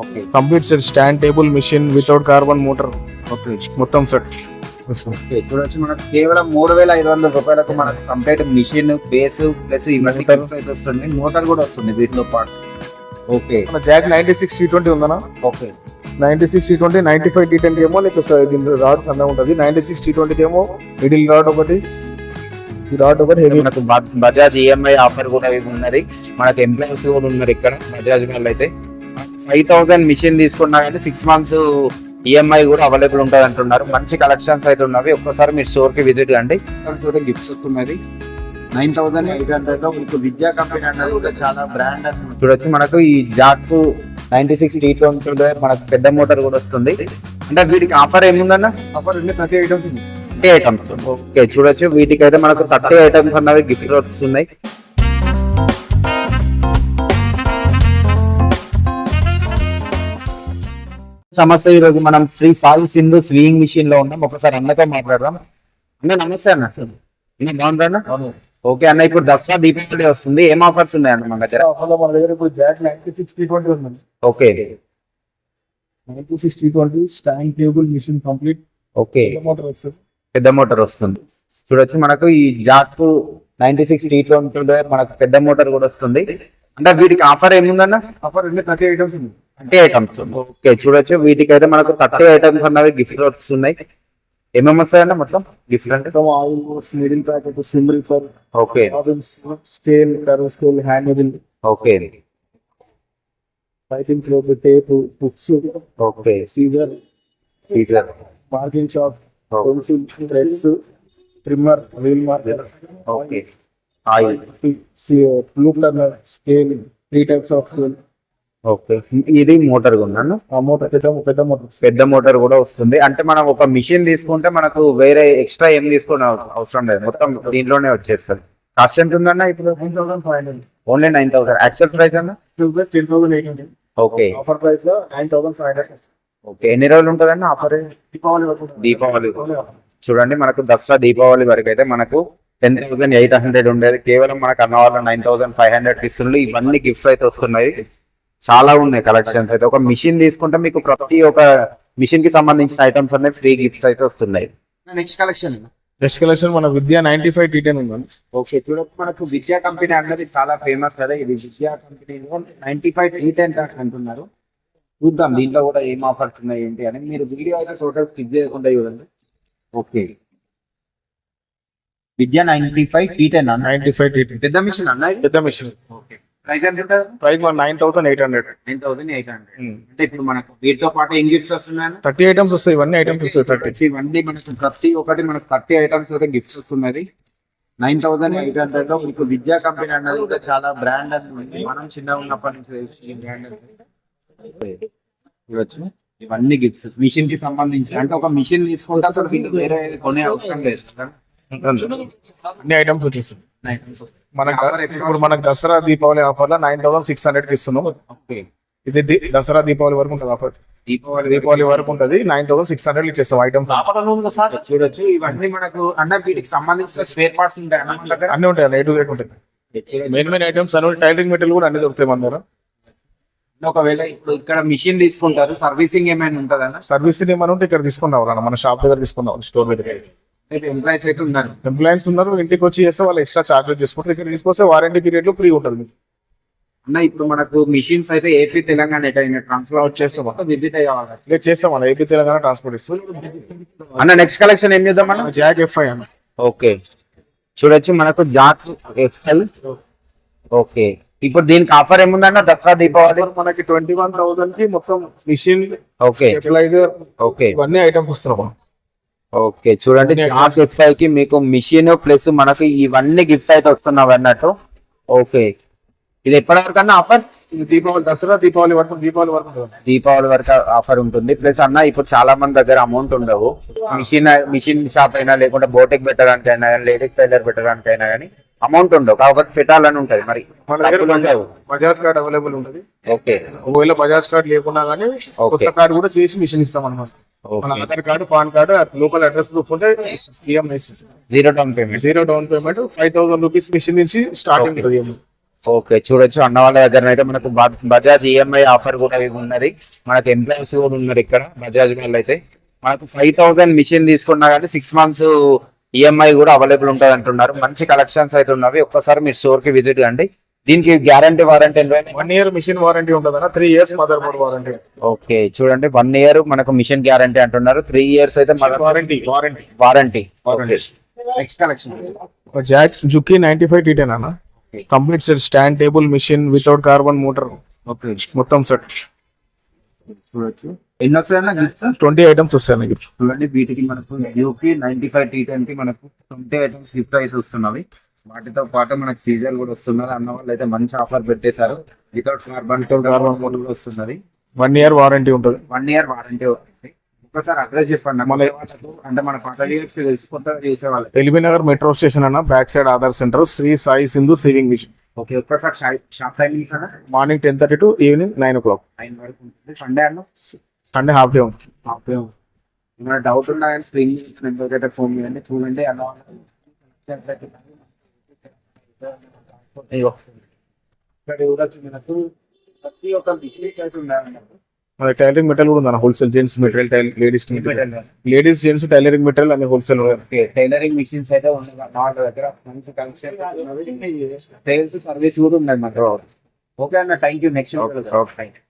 Okay complete set stand table machine without carbon motor okay మొత్తం set okay చూడొచ్చు మనకు కేవలం మూడు వేల ఐదు వందల రూపాయలకు మనకు కంప్లీట్ మిషన్ బేస్ ప్లస్ ఇవన్నీ. కలిసి అయితే వస్తుంది. మోటార్ కూడా వస్తుంది వీటితో పాటు okay Jack ninety six T twenty ఉందనా? Okay ninety six T twenty ninety five T twenty ఏమో నీకు దీని రాడ్ సన్నగా ఉంటుంది. నైన్టీ సిక్స్ టీ ట్వంటీకి ఏమో మిడిల్ రాడ్ ఒకటి ఈ రాడ్ ఒకటి హెవీ మనకు బ- బజాజ్ ఈఎంఐ ఆఫర్ కూడా ఉన్నది. మనకు ఎంప్లాయీస్ కూడా ఉన్నారు ఇక్కడ బజాజ్ వాళ్ళు అయితే. ఫైవ్ థౌసండ్ మిషన్ తీసుకున్నా కానీ సిక్స్ మంత్స్ ఈఎంఐ కూడా అవైలబుల్ ఉంటుంది అంటున్నారు. మంచి కలెక్షన్స్ అయితే ఉన్నవి. ఒక్కసారి మీరు స్టోర్కి విజిట్ కండి. గిఫ్ట్స్ వస్తున్నది నైన్ థౌసండ్ ఎయిట్ హండ్రెడ్లో మీకు విద్యా కంపెనీ అనేది కూడా చాలా బ్రాండ్ చూడొచ్చు. మనకు ఈ Jack ninety six T twenty మనకు పెద్ద మోటార్ కూడా వస్తుంది. అంటే వీటికి ఆఫర్ ఏముందన్న? ఆఫర్ ఎన్ని థర్టీ ఐటమ్స్ ఉంది. థర్టీ ఐటమ్స్ ఓకే చూడొచ్చు. వీటికి అయితే మనకు థర్టీ ఐటమ్స్ అన్నవి గిఫ్ట్ వస్తున్నాయి. సమస్య ఈరోజు మనం శ్రీ సాయి సింధు స్వింగ్ మిషన్లో ఉన్నాం. ఒకసారి అన్నతో మాట్లాడదాం. అన్న నమస్తే అన్న. అన్న బాగుంటారా ఓకే అన్న ఇప్పుడు దసరా దీపావళి వస్తుంది. ఏం ఆఫర్స్ ఉన్నాయన్న మన దగ్గర? మన దగ్గర ఇప్పుడు Jack ninety six T twenty ఉంది okay. Ninety six T twenty stand table machine complete. Okay. Motor వస్తుంది. పెద్ద మోటార్ వస్తుంది. చూడొచ్చు మనకు ఈ Jack ninety six T twenty మనకు పెద్ద మోటార్ కూడా వస్తుంది. అంటే వీటికి ఆఫర్ ఏముందన్న? ఆఫర్ థర్టీ ఐటమ్స్ ఉంది. థర్టీ ఐటమ్స్ ఓకే చూడొచ్చు. వీటికి అయితే మనకు థర్టీ ఐటమ్స్ అన్నవి గిఫ్ట్ వస్తున్నాయి ఏమేమి వస్తాయన్న మొత్తం? గిఫ్ట్ అంటే? Oil packet seam ripper okay scale curve scale hand okay fighting globe tape books okay scissor scissor marking shop pencil threads trimmer wheel marker okay oil blue colour scale three types of scale okay ఇది motor ఉన్నాను ఆ motor పెద్ద పెద్ద motor. పెద్ద motor కూడా వస్తుంది. అంటే మనం ఒక మిషన్ తీసుకుంటే మనకు వేరే ఎక్స్ట్రా ఏం తీసుకోవడం అవ- అవసరం లేదు. మొత్తం దీంట్లోనే వచ్చేస్తుంది. కాస్ట్ ఎంత ఉందన్న ఇప్పుడు? Nine thousand five hundred only nine thousand actual price అన్న? Ten thousand eight hundred okay offer ప్రైస్లో nine thousand five hundred okay ఎన్ని రోజులు ఉంటుందన్న ఆఫర్ దీపావళి దీపావళి చూడండి మనకు దసరా దీపావళి వరకు అయితే మనకు టెన్ థౌసండ్ ఎయిట్ హండ్రెడ్ ఉండేది. కేవలం మనకు అన్న వాళ్ళు నైన్ థౌసండ్ ఫైవ్ హండ్రెడ్ ఇస్తుండ్రు ఇవన్నీ గిఫ్ట్స్ అయితే వస్తున్నాయి. చాలా ఉన్నాయి కలెక్షన్స్ అయితే. ఒక మిషన్ తీసుకుంటే మీకు ప్రతి ఒక మిషన్కి సంబంధించిన ఐటమ్స్ అన్ని ఫ్రీ గిఫ్ట్స్ అయితే వస్తున్నాయి. నెక్స్ట్ కలెక్షన్ నెక్స్ట్ కలెక్షన్ మన Vidya ninety five T ten ఉంది ఓకే చూడొచ్చు. మనకు విద్యా కంపెనీ అన్నది చాలా ఫేమస్ కదా ఇది విద్యా కంపెనీలో నైన్టీ ఫైవ్ టీ టెన్ అంటున్నారు. చూద్దాం దీంట్లో కూడా ఏం ఆఫర్స్ ఉన్నాయి ఏంటి అని. మీరు వీడియో అయితే టోటల్ స్కిప్ చేయకుండా చూడండి. Okay Vidya ninety five T ten అన్న? నైన్టీ ఫైవ్ టీ టెన్ పెద్ద మిషన్ అన్న? పెద్ద మిషన్. ఓకే. ప్రైస్ ఎంత ఉంటుంది ప్రైస్ మన nine thousand eight hundred. Nine thousand eight hundred. అంటే ఇప్పుడు మనకు వీటితో పాటు ఏం గిఫ్ట్స్ వస్తున్నాయి థర్టీ ఐటమ్స్ వస్తాయి. ఇవన్నీ ఐటమ్స్ వస్తాయి థర్టీ. ఇవన్నీ మనకు ప్రతి ఒక్కటి మనకు థర్టీ ఐటమ్స్ అయితే గిఫ్ట్స్ వస్తున్నది. నైన్ థౌసండ్ ఎయిట్ హండ్రెడ్లో మీకు విద్యా కంపెనీ అన్నది కూడా చాలా బ్రాండ్ అని ఉంది. మనం చిన్నగా ఉన్నప్పటి నుంచి తెలిసి బ్రాండ్ చూడొచ్చు ఇవన్నీ గిఫ్ట్స్ మిషన్కి సంబంధించి. అంటే ఒక మిషన్ తీసుకుంటే అసలు మీకు వేరే కొనే అవసరం లేదు అన్ని ఐటమ్స్. మనకు? ఇప్పుడు మనకు దసరా దీపావళి ఆఫర్లో నైన్ థౌసండ్ సిక్స్ హండ్రెడ్కి ఇస్తున్నాం ఓకే. ఇది దసరా దీపావళి వరకు ఉంటుంది ఆఫర్. దీపావళి దీపావళి వరకు ఉంటుంది. నైన్ థౌసండ్ సిక్స్ హండ్రెడ్ ఇచ్చేస్తాం ఐటమ్స్ చూడొచ్చు. ఇవన్నీ మనకు అన్న వీటికి సంబంధించిన స్పేర్ పార్ట్స్ ఉంటాయి. అన్న ఉంటాయి. ఏ టు రేట్ ఉంటాయి. మెయిన్ మెయిన్ ఐటమ్స్ అన్ని టైలరింగ్ మెటీరియల్ కూడా అన్ని దొరుకుతాయి మన దగ్గర. ఒకవేళ ఇప్పుడు ఇక్కడ మిషన్ తీసుకుంటారు. సర్వీసింగ్ ఏమైనా ఉంటుందన్న సర్వీస్ ఏమైనా ఉంటే ఇక్కడ తీసుకుని రావాలి మన షాప్ దగ్గర తీసుకుని రావాలి స్టోర్ దగ్గర. ఎంప్లాయీస్ అయితే ఉన్నారు. ఉన్నారు ఇంటికి వచ్చి చేస్తే వాళ్ళు ఎక్స్ట్రా చార్జెస్ తీసుకుంటారు ఇక్కడ తీసుకొస్తే వారంటీ పీరియడ్లో ఫ్రీ ఉంటుంది. మీకు అన్న ఇప్పుడు మనకు మిషన్స్ అయితే ఏపీ తెలంగాణ ట్రాన్స్ఫర్ చేస్తాం. విజిట్ అయ్యేవాళ్ళు చేస్తాం మన ఏపీ తెలంగాణ ట్రాన్స్పోర్ట్ ఇస్తాం అన్న నెక్స్ట్ కలెక్షన్ ఏం చేద్దాం అన్న? జాక్ ఎఫ్ఐ అన్న. ఓకే చూడొచ్చు మనకు జాక్ ఎక్సెల్ ఓకే ఇప్పుడు దీనికి ఆఫర్ ఏముందన్న దసరా దీపావళి? మనకి ట్వంటీ వన్ థౌసండ్కి మొత్తం మిషన్ ఓకే స్టెబిలైజర్ ఓకే ఇవన్నీ ఐటమ్స్ వస్తున్నాం ఓకే చూడండి ఎక్సెల్కి మీకు మిషన్ ప్లస్ మనకు ఇవన్నీ గిఫ్ట్ అయితే వస్తున్నావు అన్నట్టు. ఓకే. ఇది ఎప్పటి వరకు అన్న ఆఫర్ దీపావళి దసరా దీపావళి వరకు దీపావళి వరకు. దీపావళి వరకు ఆఫర్ ఉంటుంది. ప్లస్ అన్న ఇప్పుడు చాలా మంది దగ్గర అమౌంట్ ఉండవు. మిషన్ మిషన్ షాప్ అయినా లేకుంటే బోటిక్ పెట్టడానికి అయినా లేడీస్ టైలర్ పెట్టడానికి అయినా కానీ అమౌంట్ ఉండవు. కాబట్టి పెట్టాలని ఉంటది మరి. బజాజ్ కార్డ్ అవైలబుల్ ఉంటుంది. ఓకే. ఒకవేళ బజాజ్ కార్డ్ లేకున్నా కానీ కొత్త కార్డు కూడా చేసి మిషన్ ఇస్తాం అనమాట మన Aadhaar card PAN card local address proof ఉంటే EMI zero down payment. Zero down payment five thousand rupees machine నుంచి స్టార్టింగ్ ఉంటుంది ఓకే చూడొచ్చు. అన్న వాళ్ళ దగ్గర అయితే మనకు బజాజ్ ఈఎంఐ ఆఫర్ కూడా ఉన్నది. మనకు ఎంప్లాయీస్ కూడా ఉన్నారు ఇక్కడ బజాజ్ వాళ్ళు అయితే. మనకు ఫైవ్ థౌసండ్ మిషన్ తీసుకున్నా కానీ సిక్స్ మంత్స్ ఈఎంఐ కూడా అవైలబుల్ ఉంటుంది అంటున్నారు. మంచి కలెక్షన్స్ అయితే ఉన్నవి. ఒక్కసారి మీరు స్టోర్కి విజిట్ కండి. దీనికి guarantee warranty one year machine warranty ఉంటుంది అన్న three years motherboard warranty okay చూడండి వన్ ఇయర్ మనకు మిషన్ గ్యారంటీ అంటున్నారు. త్రీ ఇయర్స్ అయితే మన warranty warranty warranty next collection Jacks Juki ninety five T ten అన్న. Complete set stand table machine without carbon motor okay మొత్తం set చూడొచ్చు. ఎన్ని వస్తాయన్న twenty items వస్తాయి మీకు చూడండి వీటికి మనకు జియోకి నైన్టీ ఫైవ్ టీ టెన్కి మనకు ట్వంటీ ఐటమ్స్ గిఫ్ట్ అయితే వస్తున్నవి. వాటితో పాటు మనకు సీజర్ కూడా వస్తున్నారు అన్న వాళ్ళు అయితే మంచి ఆఫర్ పెట్టేశారు. వితౌట్ కార్బన్తో కార్బన్ కూడా వస్తున్నది. వన్ ఇయర్ వారంటీ ఉంటుంది. వన్ ఇయర్ వారంటీ ఒకసారి అడ్రస్ చెప్పండి మన అంటే మన తెలిసి. కొత్తగా చేసే వాళ్ళకి ఎల్బీ నగర్ మెట్రో స్టేషన్ అన్న back side Aadhaar centre Shri Sai Sindhu sewing machine. Okay ఒక్కసారి షాప్ టైమింగ్స్ అన్న. Morning ten thirty to evening nine o'clock. Nine వరకు ఉంటుంది. సండే అన్న? సండే హాఫ్ డే ఉంటుంది. ఓకే ఏమైనా డౌట్ ఉన్నా కానీ స్క్రీన్ నెంబర్ అయితే ఫోన్ చేయండి. చూడండి అన్న అయ్యో ఇక్కడ చూడొచ్చు మనకు ప్రతి ఒక్క బిజినెస్ అయితే ఉన్నాయన్నట్టు మన టైలరింగ్ మెటీరియల్ కూడా ఉంది wholesale gents material tile ladies ladies gents tailoring material అన్ని హోల్సేల్ టైలరింగ్ మిషన్స్ అయితే ఉన్నాయి దగ్గర. మంచి కలెక్షన్ సేల్స్ సర్వీస్ కూడా ఉన్నాయి మన ఓకే అన్న thank you next. Thank you